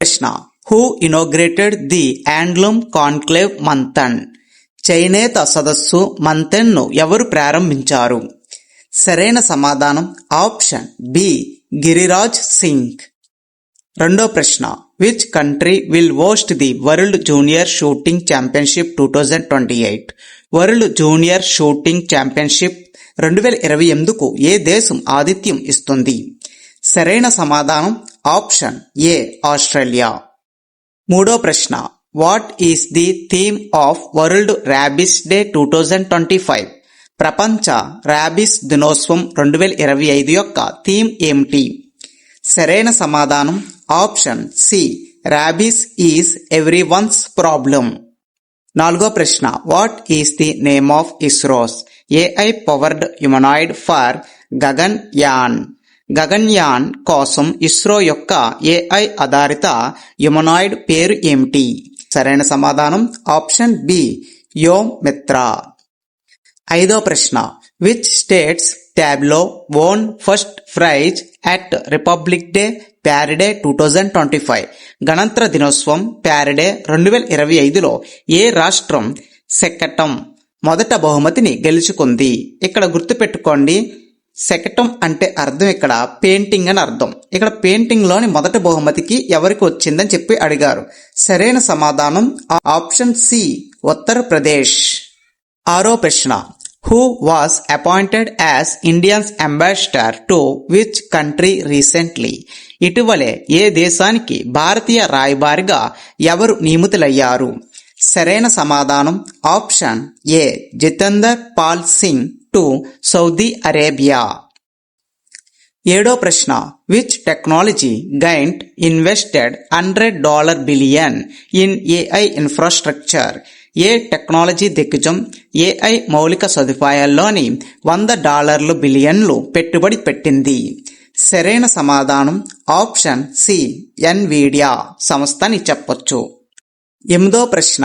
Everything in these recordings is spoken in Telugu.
ప్రశ్న who inaugurated the handloom conclave Manthan చైనేత సదస్సు మంతెన్ను ఎవరు ప్రారంభించారు సరైన సమాధానం ఆప్షన్ బి గిరిరాజ్ సింగ్ రెండో ప్రశ్న which country will host the world junior shooting championship two thousand twenty eight world junior shooting championship రెండు వేల ఇరవై ఎనిమిదికు ఏ దేశం ఆతిథ్యం ఇస్తుంది? సరైన సమాధానం ఆప్షన్ ఏ ఆస్ట్రేలియా. మూడో ప్రశ్న. What is the theme of world rabies day two thousand twenty five ప్రపంచ ర్యాబిస్ దినోత్సవం రెండు వేల ఇరవై ఐదు యొక్క థీమ్ ఏమిటి? సరైన సమాధానం option C rabies is everyone's problem నాలుగో ప్రశ్న. What is the name of ISRO's AI powered humanoid for Gaganyaan Gaganyaan కోసం ఇస్రో యొక్క ఏఐ ఆధారిత హ్యుమనాయిడ్ పేరు ఏమిటి? సరైన సమాధానం. ఆప్షన్ బి యోమ్ మిత్రా ఐదో ప్రశ్న. Which states tableau won first prize at Republic Day parade two thousand twenty five గణతంత్ర దినోత్సవం ప్యారిడే రెండు వేల ఇరవై ఐదులో ఏ రాష్ట్రం సెకటం మొదట బహుమతిని గెలుచుకుంది? ఇక్కడ గుర్తుపెట్టుకోండి సెకటం అంటే అర్థం ఇక్కడ పెయింటింగ్ అని అర్థం. ఇక్కడ పెయింటింగ్లోని మొదటి బహుమతికి ఎవరికి వచ్చిందని చెప్పి అడిగారు. సరైన సమాధానం ఆప్షన్ సి ఉత్తరప్రదేశ్ ఆరో ప్రశ్న who was appointed as Indian's ambassador to which country recently ఇటీవలే ఏ దేశానికి భారతీయ రాయబారిగా ఎవరు నియమితులయ్యారు? సరైన సమాధానం option A Jitender Pal Singh to Saudi Arabia. ఏడో ప్రశ్న which technology giant invested hundred dollar billion in AI infrastructure A technology దిగ్గజం ఏఐ మౌలిక సదుపాయాల్లోని వంద డాలర్లు బిలియన్లు పెట్టుబడి పెట్టింది? సరైన సమాధానం ఆప్షన్ సి ఎన్వీడియా సంస్థని చెప్పొచ్చు. ఎనిమిదో ప్రశ్న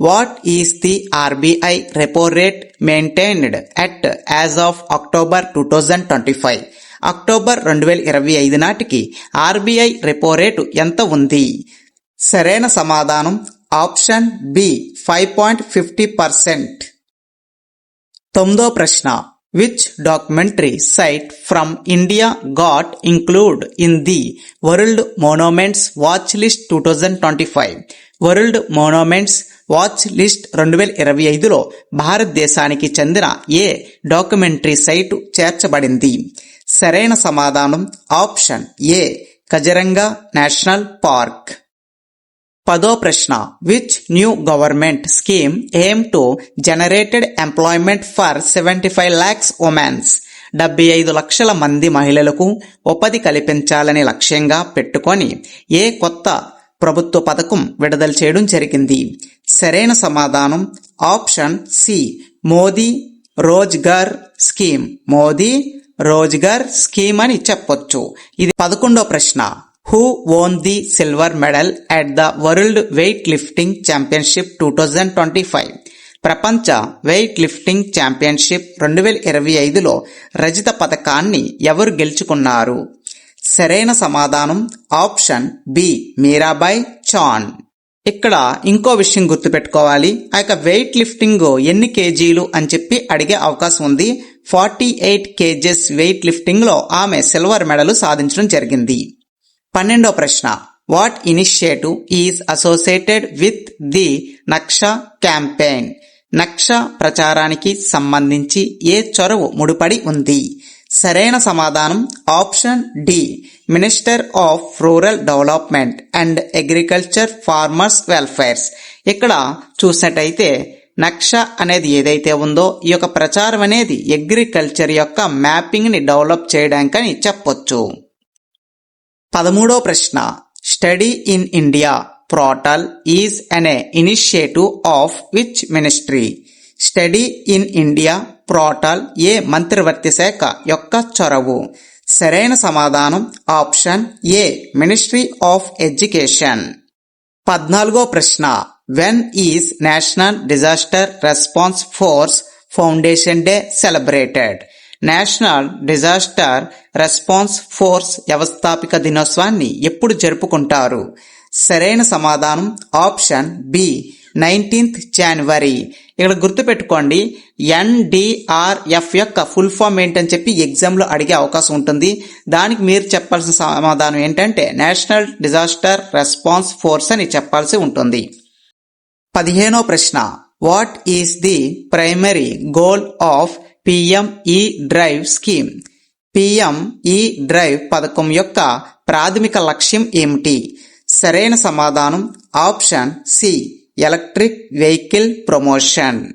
what is the RBI repo rate maintained at as of October two thousand twenty five? October రెండు వేల ఇరవై ఐదు నాటికి ఆర్బీఐ రెపో రేటు ఎంత ఉంది? సరైన సమాధానం option B five point fifty percent. తొమ్మిదో ప్రశ్న which documentary site from India got include in the world monuments watch list two thousand twenty five world monuments watch list రెండు వేల ఇరవై ఐదులో భారతదేశానికి చెందిన ఏ డాక్యుమెంటరీ సైటు చేర్చబడింది? సరైన సమాధానం option A Kaziranga national park. పదో ప్రశ్న. Which new government scheme aim to generated employment for seventy five lakhs women's డెబ్బై ఐదు లక్షల మంది మహిళలకు ఉపాధి కల్పించాలని లక్ష్యంగా పెట్టుకొని ఏ కొత్త ప్రభుత్వ పథకం విడుదల చేయడం జరిగింది? సరైన సమాధానం? Option C. Modi Rozgar scheme. Modi Rozgar scheme అని చెప్పొచ్చు. ఇది పదకొండో ప్రశ్న. Who won the silver medal at the world weight lifting championship two thousand twenty five ప్రపంచ వెయిట్ లిఫ్టింగ్ ఛాంపియన్షిప్ రెండు వేల ఇరవై ఐదులో రజిత పథకాన్ని ఎవరు గెలుచుకున్నారు? సరైన సమాధానం ఆప్షన్ బి మీరాబాయ్ చాన్. ఇక్కడ ఇంకో విషయం గుర్తుపెట్టుకోవాలి. ఆ యొక్క వెయిట్ లిఫ్టింగ్ ఎన్ని కేజీలు అని చెప్పి అడిగే అవకాశం ఉంది. ఫార్టీ ఎయిట్ కేజెస్ వెయిట్ లిఫ్టింగ్లో ఆమె సిల్వర్ మెడల్ సాధించడం జరిగింది. పన్నెండో ప్రశ్న. What initiative is associated with the Naksha campaign Naksha ప్రచారానికి సంబంధించి ఏ చొరవ ముడిపడి ఉంది? సరైన సమాధానం option D. Minister of rural development and agriculture farmers welfares ఇక్కడ చూసినట్టయితే నక్ష అనేది ఏదైతే ఉందో ఈ యొక్క ప్రచారం అనేది అగ్రికల్చర్ యొక్క మ్యాపింగ్ని డెవలప్ చేయడానికని చెప్పొచ్చు. పదమూడో ప్రశ్న. Study in India portal is an initiative of which ministry study in India portal ఏ మంత్రివర్తి శాఖ యొక్క చొరవు. సరైన సమాధానం option A ministry of education పద్నాలుగో ప్రశ్న. When is national disaster response force foundation day celebrated national disaster response force వ్యవస్థాపిక దినోత్సవాన్ని ఎప్పుడు జరుపుకుంటారు? సరైన సమాధానం ఆప్షన్ బి నైన్టీన్త్ జనవరి ఇక్కడ గుర్తుపెట్టుకోండి ఎన్డిఆర్ఎఫ్ యొక్క ఫుల్ ఫామ్ ఏంటని చెప్పి ఎగ్జామ్లో అడిగే అవకాశం ఉంటుంది. దానికి మీరు చెప్పాల్సిన సమాధానం ఏంటంటే నేషనల్ డిజాస్టర్ రెస్పాన్స్ ఫోర్స్ అని చెప్పాల్సి ఉంటుంది. పదిహేనో ప్రశ్న what is the primary goal of PME drive scheme. PME drive పథకం యొక్క ప్రాథమిక లక్ష్యం ఏమిటి? సరైన సమాధానం option C. Electric vehicle promotion.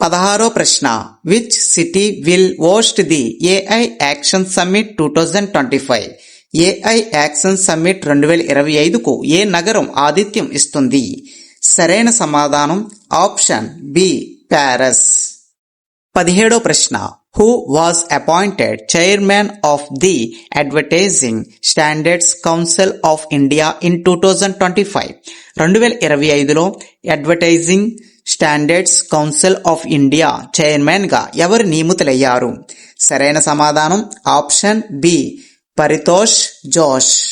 పదహారో ప్రశ్న. Which city will host the AI action summit two thousand twenty five? AI action summit రెండు వేల ఇరవై ఐదుకు ఏ నగరం ఆతిథ్యం ఇస్తుంది? సరైన సమాధానం ఆప్షన్ బి. ప్యారస్. పదిహేడో ప్రశ్న. Who was appointed chairman of the advertising standards council of India in two thousand twenty five రెండు వేల ఇరవై ఐదులో advertising standards council of India చైర్మన్గా ఎవరు నియమితులయ్యారు? సరైన సమాధానం ఆప్షన్ బి. పరితోష్ జోష్.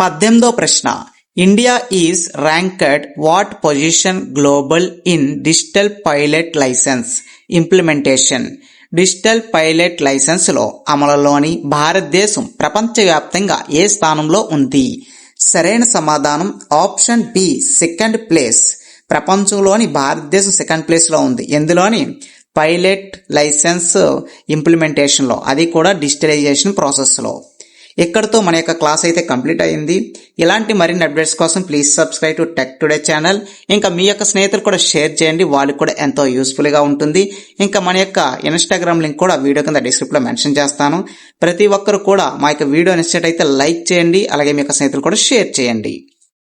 పద్దెనిమిదో ప్రశ్న. India is ranked what position global in digital pilot licence implementation digital pilot లైసెన్స్లో అమలులోని భారతదేశం ప్రపంచవ్యాప్తంగా ఏ స్థానంలో ఉంది? సరైన సమాధానం ఆప్షన్ బి సెకండ్ ప్లేస్ ప్రపంచంలోని భారతదేశం సెకండ్ ప్లేస్లో ఉంది. ఎందులోని? పైలట్ లైసెన్స్ ఇంప్లిమెంటేషన్లో అది కూడా డిజిటలైజేషన్ ప్రాసెస్లో ఇక్కడతో మన యొక్క క్లాస్ అయితే కంప్లీట్ అయింది ఇలాంటి మరిన్ని అప్డేట్స్ కోసం please subscribe to tech today channel ఇంకా మీ యొక్క స్నేహితులు కూడా షేర్ చేయండి. వాళ్ళకి కూడా ఎంతో యూస్ఫుల్గా ఉంటుంది. ఇంకా మన యొక్క ఇన్స్టాగ్రామ్ లింక్ కూడా వీడియో కింద డిస్క్రిప్ట్లో మెన్షన్ చేస్తాను. ప్రతి ఒక్కరు కూడా మా యొక్క వీడియో నచ్చినట్టయితే లైక్ చేయండి. అలాగే మీ యొక్క స్నేహితులు కూడా షేర్ చేయండి.